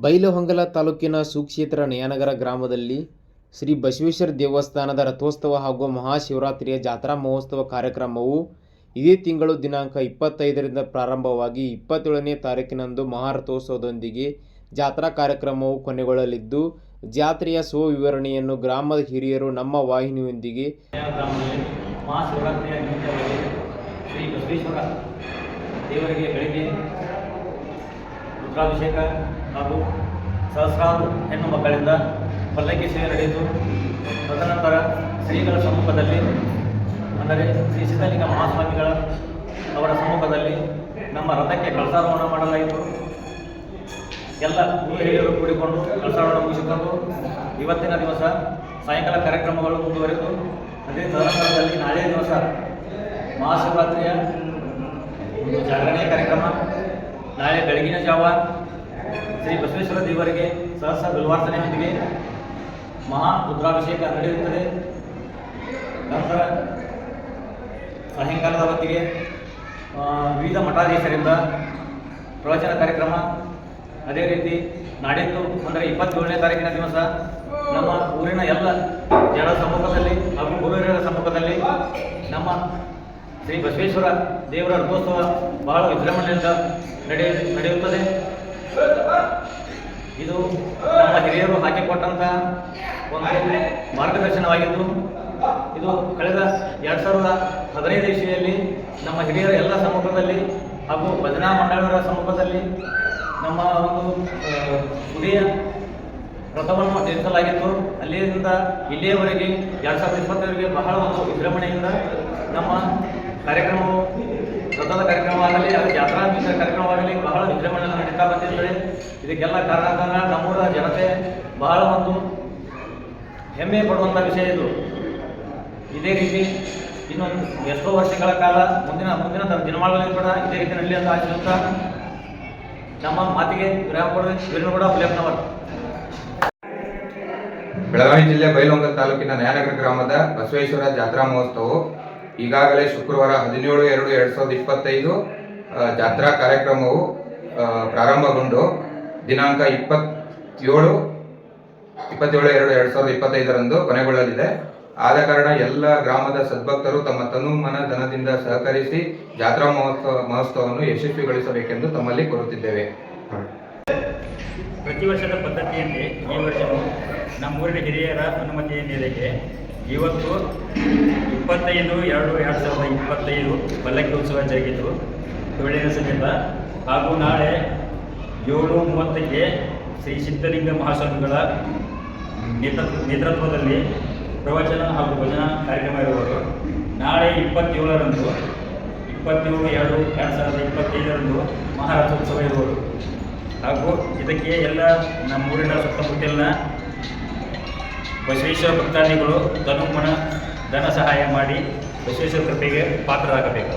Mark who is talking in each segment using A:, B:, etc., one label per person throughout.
A: ಬೈಲಹೊಂಗಲ ತಾಲೂಕಿನ ಸುಕ್ಷೇತ್ರ ನಯನಗರ ಗ್ರಾಮದಲ್ಲಿ ಶ್ರೀ ಬಸವೇಶ್ವರ ದೇವಸ್ಥಾನದ ರಥೋತ್ಸವ ಹಾಗೂ ಮಹಾಶಿವರಾತ್ರಿಯ ಜಾತ್ರಾ ಮಹೋತ್ಸವ ಕಾರ್ಯಕ್ರಮವು ಇದೇ ತಿಂಗಳು ದಿನಾಂಕ ಇಪ್ಪತ್ತೈದರಿಂದ ಪ್ರಾರಂಭವಾಗಿ ಇಪ್ಪತ್ತೇಳನೇ ತಾರೀಕಿನಂದು ಮಹಾರಥೋತ್ಸವದೊಂದಿಗೆ ಜಾತ್ರಾ ಕಾರ್ಯಕ್ರಮವು ಕೊನೆಗೊಳ್ಳಲಿದ್ದು, ಜಾತ್ರೆಯ ಸ್ವವಿವರಣೆಯನ್ನು ಗ್ರಾಮದ ಹಿರಿಯರು ನಮ್ಮ ವಾಹಿನಿಯೊಂದಿಗೆ
B: ಶ್ರೀ ಬಸವೇಶ್ವರ ದೇವರಿಗೆ ಬೆಳಗ್ಗೆ ರುದ್ರಾಭಿಷೇಕ ಹಾಗೂ ಸಹಸ್ರಾರು ಹೆಣ್ಣು ಮಕ್ಕಳಿಂದ ಪಲ್ಲಕ್ಕಿ ಸೇವೆ ನಡೆಯಿತು. ತದನಂತರ ಶ್ರೀಗಳ ಸಮ್ಮುಖದಲ್ಲಿ, ಅಂದರೆ ಶ್ರೀ ಸಿದ್ಧಲಿಂಗ ಮಹಾಸ್ವಾಮಿಗಳ ಅವರ ಸಮ್ಮುಖದಲ್ಲಿ ನಮ್ಮ ರಥಕ್ಕೆ ಕಳಸಾರೋಹಣ ಮಾಡಲಾಯಿತು. ಎಲ್ಲ ಹಿರಿಯರು ಕೂಡಿಕೊಂಡು ಕಳಸಾರೋಹಣ ಮುಗಿಸಿಕೊಂಡು ಇವತ್ತಿನ ದಿವಸ ಸಾಯಂಕಾಲ ಕಾರ್ಯಕ್ರಮಗಳು ಮುಂದುವರೆದು, ಅದೇ ತದನಂತರದಲ್ಲಿ ನಾಳೆ ದಿವಸ ಮಹಾಶಿವರಾತ್ರಿಯ ಒಂದು ಜಾಗರಣೆಯ ಕಾರ್ಯಕ್ರಮ, ನಾಳೆ ಬೆಳಗಿನ ಜಾವ ಶ್ರೀ ಬಸವೇಶ್ವರ ದೇವರಿಗೆ ಸಹಸ್ರ ಬಿಲ್ವಾರ್ಚನೆಯೊಂದಿಗೆ ಮಹಾ ರುದ್ರಾಭಿಷೇಕ ನಡೆಯುತ್ತದೆ. ನಂತರ ಸಾಯಂಕಾಲದ ಹೊತ್ತಿಗೆ ವಿವಿಧ ಮಠಾಧೀಶರಿಂದ ಪ್ರವಚನ ಕಾರ್ಯಕ್ರಮ. ಅದೇ ರೀತಿ ನಾಡಿದ್ದು ಅಂದರೆ ಇಪ್ಪತ್ತೇಳನೇ ತಾರೀಕಿನ ದಿವಸ ನಮ್ಮ ಊರಿನ ಎಲ್ಲ ಜನರ ಸಮ್ಮುಖದಲ್ಲಿ ಹಾಗೂ ಗುರುವಿನ ಸಮ್ಮುಖದಲ್ಲಿ ನಮ್ಮ ಶ್ರೀ ಬಸವೇಶ್ವರ ದೇವರ ರಥೋತ್ಸವ ಬಹಳ ವಿಜೃಂಭಣೆಯಿಂದ ನಡೆಯ, ನಡೆಯುತ್ತದೆ. ಇದು ನಮ್ಮ ಹಿರಿಯರು ಹಾಕಿಕೊಟ್ಟಂಥ ಒಂದು ಮಾರ್ಗದರ್ಶನವಾಗಿದ್ದು, ಇದು ಕಳೆದ ಎರಡು ಸಾವಿರದ ಹದಿನೈದು ಇಸ್ವಿಯಲ್ಲಿ ನಮ್ಮ ಹಿರಿಯರ ಎಲ್ಲ ಸಮ್ಮುಖದಲ್ಲಿ ಹಾಗೂ ಭಜನಾ ಮಂಡಳಿಯರ ಸಮ್ಮುಖದಲ್ಲಿ ನಮ್ಮ ಒಂದು ಗುಡಿಯ ರಥವನ್ನು ನಿರ್ಮಿಸಲಾಗಿತ್ತು ಅಲ್ಲಿಂದ ಇಲ್ಲಿಯವರೆಗೆ ಎರಡು ಸಾವಿರದ ಇಪ್ಪತ್ತೈದರಿಗೆ ಬಹಳ ಒಂದು ವಿಜೃಂಭಣೆಯಿಂದ ನಮ್ಮ ಕಾರ್ಯಕ್ರಮವು, ರಥದ ಕಾರ್ಯಕ್ರಮವಾಗಲಿ, ಅದು ಜಾತ್ರಾ ಕಾರ್ಯಕ್ರಮವಾಗಲಿ ಬಹಳ ವಿಜೃಂಭಣೆಯಿಂದ ಬಂದಿದ್ದಾರೆ ಇದಕ್ಕೆಲ್ಲ ಕಾರಣ ನಮ್ಮೂರ ಜನತೆ ಬಹಳ ಒಂದು ಹೆಮ್ಮೆ ಪಡುವಂಥ ವಿಷಯ ಇದು. ಇದೇ ರೀತಿ ಇನ್ನೊಂದು ಎಷ್ಟೋ ವರ್ಷಗಳ ಕಾಲ ಮುಂದಿನ ಮುಂದಿನ ದಿನಮಾನಗಳಲ್ಲಿ ಕೂಡ ಇದೇ ರೀತಿ ನಡೆಯಲಿ ಅಂತ ನಮ್ಮ ಮಾತಿಗೆ ವಿರಾಮ ಕೊಡುವ. ಕೂಡ ಹುಲಿಯಪ್ಪನವರು
C: ಬೆಳಗಾವಿ ಜಿಲ್ಲೆ ಬೈಲೊಂಗ ತಾಲೂಕಿನ ನಯಾನಗರ ಗ್ರಾಮದ ಬಸವೇಶ್ವರ ಜಾತ್ರಾ ಮಹೋತ್ಸವವು ಈಗಾಗಲೇ ಶುಕ್ರವಾರ ಹದಿನೇಳು ಎರಡು ಎರಡು ಸಾವಿರದ ಇಪ್ಪತ್ತೈದು ಜಾತ್ರಾ ಕಾರ್ಯಕ್ರಮವು ಪ್ರಾರಂಭಗೊಂಡು ದಿನಾಂಕ ಇಪ್ಪತ್ತೇಳು ಇಪ್ಪತ್ತೇಳು ಎರಡು ಎರಡು ಸಾವಿರದ ಇಪ್ಪತ್ತೈದರಂದು ಕೊನೆಗೊಳ್ಳಲಿದೆ. ಆದ ಕಾರಣ ಎಲ್ಲ ಗ್ರಾಮದ ಸದ್ಭಕ್ತರು ತಮ್ಮ ತನು ಮನ ಧನದಿಂದ ಸಹಕರಿಸಿ ಜಾತ್ರಾ ಮಹೋತ್ಸವ, ಮಹೋತ್ಸವವನ್ನು ಯಶಸ್ವಿಗೊಳಿಸಬೇಕೆಂದು ತಮ್ಮಲ್ಲಿ ಕೋರುತ್ತಿದ್ದೇವೆ.
D: ಪ್ರತಿ ವರ್ಷದ ಪದ್ಧತಿಯಲ್ಲಿ ಈ ವರ್ಷವೂ ನಮ್ಮೂರಿನ ಹಿರಿಯರ ಅನುಮತಿಯ ಮೇರೆಗೆ ಇವತ್ತು ಇಪ್ಪತ್ತೈದು ಎರಡು ಎರಡು ಸಾವಿರದ ಇಪ್ಪತ್ತೈದು ಪಲ್ಲಕ್ಕಿ ಉತ್ಸವ ಜರುಗಿತು. ಸಮೇತ ಹಾಗೂ ನಾಳೆ ಏಳು ಮೂವತ್ತಕ್ಕೆ ಶ್ರೀ ಸಿದ್ಧಲಿಂಗ ಮಹಾಸ್ವಾಮಿಗಳ ನೇತೃತ್ವ ನೇತೃತ್ವದಲ್ಲಿ ಪ್ರವಚನ ಹಾಗೂ ಭಜನಾ ಕಾರ್ಯಕ್ರಮ ಇರುವುದು. ನಾಳೆ ಇಪ್ಪತ್ತೇಳರಂದು, ಇಪ್ಪತ್ತೇಳು ಎರಡು ಎರಡು ಸಾವಿರದ ಇಪ್ಪತ್ತೈದರಂದು ಮಹಾರಥೋತ್ಸವ ಇರುವರು ಹಾಗೂ ಇದಕ್ಕೆ ಎಲ್ಲ ನಮ್ಮೂರಿನ ಸುತ್ತಮುತ್ತಲಿನ ಬಸವೇಶ್ವರ ಭಕ್ತಾದಿಗಳು ಧನುಮಣ ಧನ ಸಹಾಯ ಮಾಡಿ ಬಸವೇಶ್ವರ ಕೃಪೆಗೆ ಪಾತ್ರರಾಗಬೇಕು.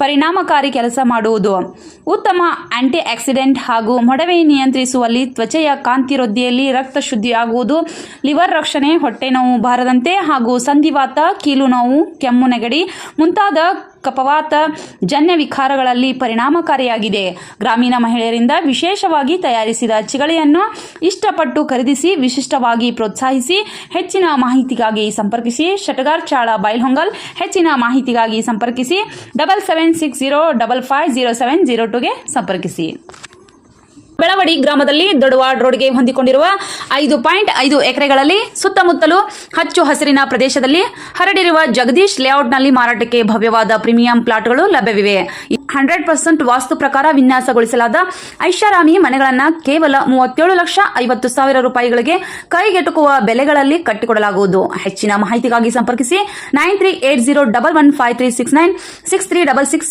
E: ಪರಿಣಾಮಕಾರಿ ಕೆಲಸ ಮಾಡುವುದು. ಉತ್ತಮ ಆಂಟಿ ಆಕ್ಸಿಡೆಂಟ್ ಹಾಗೂ ಮೊಡವೆ ನಿಯಂತ್ರಿಸುವಲ್ಲಿ ತ್ವಚೆಯ ಕಾಂತಿ ವೃದ್ಧಿಯಲ್ಲಿ ರಕ್ತ ಶುದ್ಧಿಯಾಗುವುದು, ಲಿವರ್ ರಕ್ಷಣೆ, ಹೊಟ್ಟೆ ನೋವು ಬಾರದಂತೆ ಹಾಗೂ ಸಂಧಿವಾತ, ಕೀಲು ನೋವು, ಕೆಮ್ಮು ನೆಗಡಿ ಮುಂತಾದ ಕಪವಾತ ಜನ್ಯ ವಿಕಾರಗಳಲ್ಲಿ ಪರಿಣಾಮಕಾರಿಯಾಗಿದೆ. ಗ್ರಾಮೀಣ ಮಹಿಳೆಯರಿಂದ ವಿಶೇಷವಾಗಿ ತಯಾರಿಸಿದ ಚಿಗಳಿಯನ್ನು ಇಷ್ಟಪಟ್ಟು ಖರೀದಿಸಿ, ವಿಶಿಷ್ಟವಾಗಿ ಪ್ರೋತ್ಸಾಹಿಸಿ, ಹೆಚ್ಚಿನ ಮಾಹಿತಿಗಾಗಿ ಸಂಪರ್ಕಿಸಿ, ಶಟಗಾರ್ ಚಾಳ ಬೈಲ್ಹೊಂಗಲ್, ಹೆಚ್ಚಿನ ಮಾಹಿತಿಗಾಗಿ ಸಂಪರ್ಕಿಸಿ, double seven six zero double five zero seven zero ಟುಗೆ ಸಂಪರ್ಕಿಸಿ. ಬೆಳವಡಿ ಗ್ರಾಮದಲ್ಲಿ ದೊಡವಾಡ್ ರೋಡ್ಗೆ ಹೊಂದಿಕೊಂಡಿರುವ ಐದು ಪಾಯಿಂಟ್ ಐದು ಎಕರೆಗಳಲ್ಲಿ ಸುತ್ತಮುತ್ತಲು ಹಚ್ಚು ಹಸಿರಿನ ಪ್ರದೇಶದಲ್ಲಿ ಹರಡಿರುವ ಜಗದೀಶ್ ಲೇಔಟ್ನಲ್ಲಿ ಮಾರಾಟಕ್ಕೆ ಭವ್ಯವಾದ ಪ್ರೀಮಿಯಂ ಪ್ಲಾಟ್ಗಳು ಲಭ್ಯವಿವೆ. ಹಂಡ್ರೆಡ್ ಪರ್ಸೆಂಟ್ ವಾಸ್ತು ಪ್ರಕಾರ ವಿನ್ಯಾಸಗೊಳಿಸಲಾದ ಐಷಾರಾಮಿ ಮನೆಗಳನ್ನು ಕೇವಲ ಮೂವತ್ತೇಳು ಲಕ್ಷ ಐವತ್ತು ಸಾವಿರ ರೂಪಾಯಿಗಳಿಗೆ ಕೈಗೆಟುಕುವ ಬೆಲೆಗಳಲ್ಲಿ ಕಟ್ಟಿಕೊಡಲಾಗುವುದು. ಹೆಚ್ಚಿನ ಮಾಹಿತಿಗಾಗಿ ಸಂಪರ್ಕಿಸಿ nine three eight zero double one five three six nine six three double six